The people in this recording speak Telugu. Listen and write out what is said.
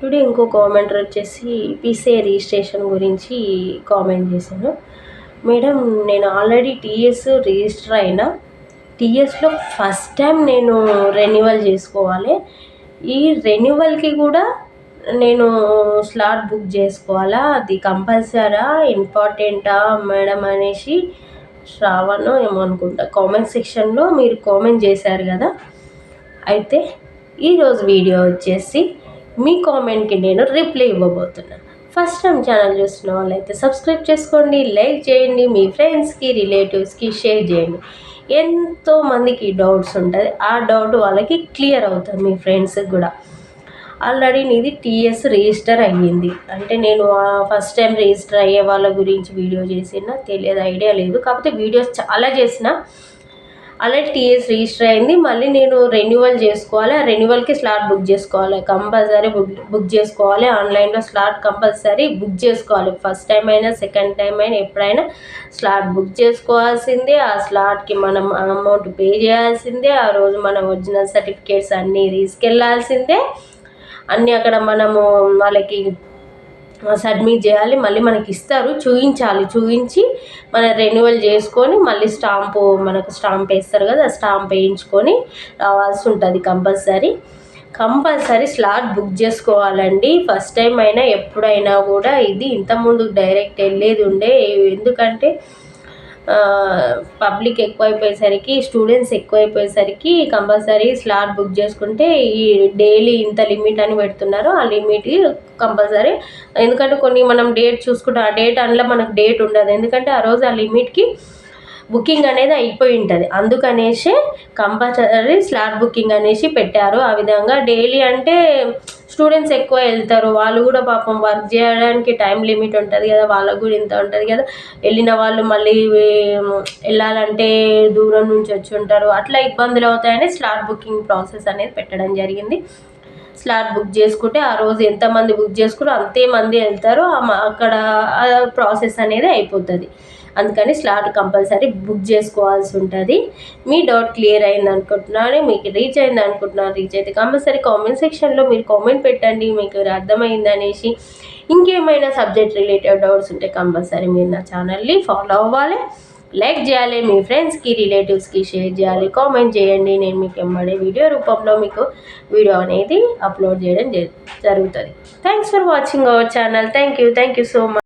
టుడే ఇంకో కామెంటర్ వచ్చేసి పీసే రిజిస్ట్రేషన్ గురించి కామెంట్ చేశాను. మేడం నేను ఆల్రెడీ టీఎస్ రిజిస్టర్ అయినా టీఎస్లో ఫస్ట్ టైం నేను రెన్యువల్ చేసుకోవాలి. ఈ రెన్యువల్కి కూడా నేను స్లాట్ బుక్ చేసుకోవాలా? అది కంపల్సరా? ఇంపార్టెంటా మేడం అనేసి శ్రావణ్ ఏమో అనుకుంటా కామెంట్ సెక్షన్లో మీరు కామెంట్ చేశారు కదా. అయితే ఈరోజు వీడియో వచ్చేసి మీ కామెంట్కి నేను రిప్లై ఇవ్వబోతున్నాను. ఫస్ట్ టైం ఛానల్ చూస్తున్న వాళ్ళైతే సబ్స్క్రైబ్ చేసుకోండి లైక్ చేయండి మీ ఫ్రెండ్స్కి రిలేటివ్స్కి షేర్ చేయండి. ఎంతో మందికి డౌట్స్ ఉంటుంది ఆ డౌట్ వాళ్ళకి క్లియర్ అవుతుంది మీ ఫ్రెండ్స్కి కూడా. ఆల్రెడీ నీది టీఎస్ రిజిస్టర్ అయ్యింది. అంటే నేను ఫస్ట్ టైం రిజిస్టర్ అయ్యే వాళ్ళ గురించి వీడియో చేసిన తెలియదు ఐడియా లేదు. కాకపోతే వీడియోస్ చాలా చేసిన అలాగే టీఎస్ రిజిస్టర్ అయింది. మళ్ళీ నేను రెన్యువల్ చేసుకోవాలి. ఆ రెన్యువల్కి స్లాట్ బుక్ చేసుకోవాలి. కంపల్సరీ బుక్ బుక్ చేసుకోవాలి. ఆన్లైన్లో స్లాట్ కంపల్సరీ బుక్ చేసుకోవాలి. ఫస్ట్ టైం అయినా సెకండ్ టైం అయినా ఎప్పుడైనా స్లాట్ బుక్ చేసుకోవాల్సిందే. ఆ స్లాట్కి మనం అమౌంట్ పే చేయాల్సిందే. ఆ రోజు మన ఒరిజినల్ సర్టిఫికేట్స్ అన్నీ తీసుకెళ్ళాల్సిందే. అన్నీ అక్కడ మనము వాళ్ళకి సబ్మిట్ చేయాలి మళ్ళీ మనకి ఇస్తారు చూపించాలి చూపించి మన రెన్యువల్ చేసుకొని మళ్ళీ స్టాంపు మనకు స్టాంప్ వేస్తారు కదా స్టాంప్ వేయించుకొని రావాల్సి ఉంటుంది కంపల్సరీ. కంపల్సరీ స్లాట్ బుక్ చేసుకోవాలండి. ఫస్ట్ టైం అయినా ఎప్పుడైనా కూడా ఇది ఇంతకుముందు డైరెక్ట్ వెళ్ళేది ఉండే ఎందుకంటే పబ్లిక్ ఎక్కువైపోయేసరికి స్టూడెంట్స్ ఎక్కువైపోయేసరికి కంపల్సరీ స్లాట్ బుక్ చేసుకుంటే ఈ డైలీ ఇంత లిమిట్ అని పెడుతున్నారు. ఆ లిమిట్ కంపల్సరీ ఎందుకంటే కొన్ని మనం డేట్ చూసుకుంటే ఆ డేట్ అందులో మనకు డేట్ ఉండదు. ఎందుకంటే ఆ రోజు ఆ లిమిట్కి బుకింగ్ అనేది అయిపోయి ఉంటుంది. అందుకనేసి కంపల్సరీ స్లాట్ బుకింగ్ అనేసి పెట్టారు. ఆ విధంగా డైలీ అంటే స్టూడెంట్స్ ఎక్కువ వెళ్తారు. వాళ్ళు కూడా పాపం వర్క్ చేయడానికి టైం లిమిట్ ఉంటుంది కదా వాళ్ళకు కూడా ఇంత ఉంటుంది కదా. వెళ్ళిన వాళ్ళు మళ్ళీ వెళ్ళాలంటే దూరం నుంచి వచ్చి ఉంటారు. అట్లా ఇబ్బందులు అవుతాయని స్లాట్ బుకింగ్ ప్రాసెస్ అనేది పెట్టడం జరిగింది. స్లాట్ బుక్ చేసుకుంటే ఆ రోజు ఎంతమంది బుక్ చేసుకున్నారో అంతే మంది వెళ్తారు. అక్కడ ప్రాసెస్ అనేది అయిపోతుంది. అందుకని స్లాట్ కంపల్సరీ బుక్ చేసుకోవాల్సి ఉంటుంది. మీ డౌట్ క్లియర్ అయింది అనుకుంటున్నాను మీకు రీచ్ అయింది అనుకుంటున్నాను రీచ్ అయితే కంపల్సరీ కామెంట్ సెక్షన్లో మీరు కామెంట్ పెట్టండి మీకు అర్థమైంది అనేసి. ఇంకేమైనా సబ్జెక్ట్ రిలేటెడ్ డౌట్స్ ఉంటే కంపల్సరీ మీరు నా ఛానల్ని ఫాలో అవ్వాలి. లైక్ చేయాలి మీ ఫ్రెండ్స్కి రిలేటివ్స్కి షేర్ చేయాలి కామెంట్ చేయండి. నేను మీకు ఎమ్మడే వీడియో రూపంలో మీకు వీడియో అనేది అప్లోడ్ చేయడం జరుగుతుంది. Thanks for watching our channel. Thank you thank you so much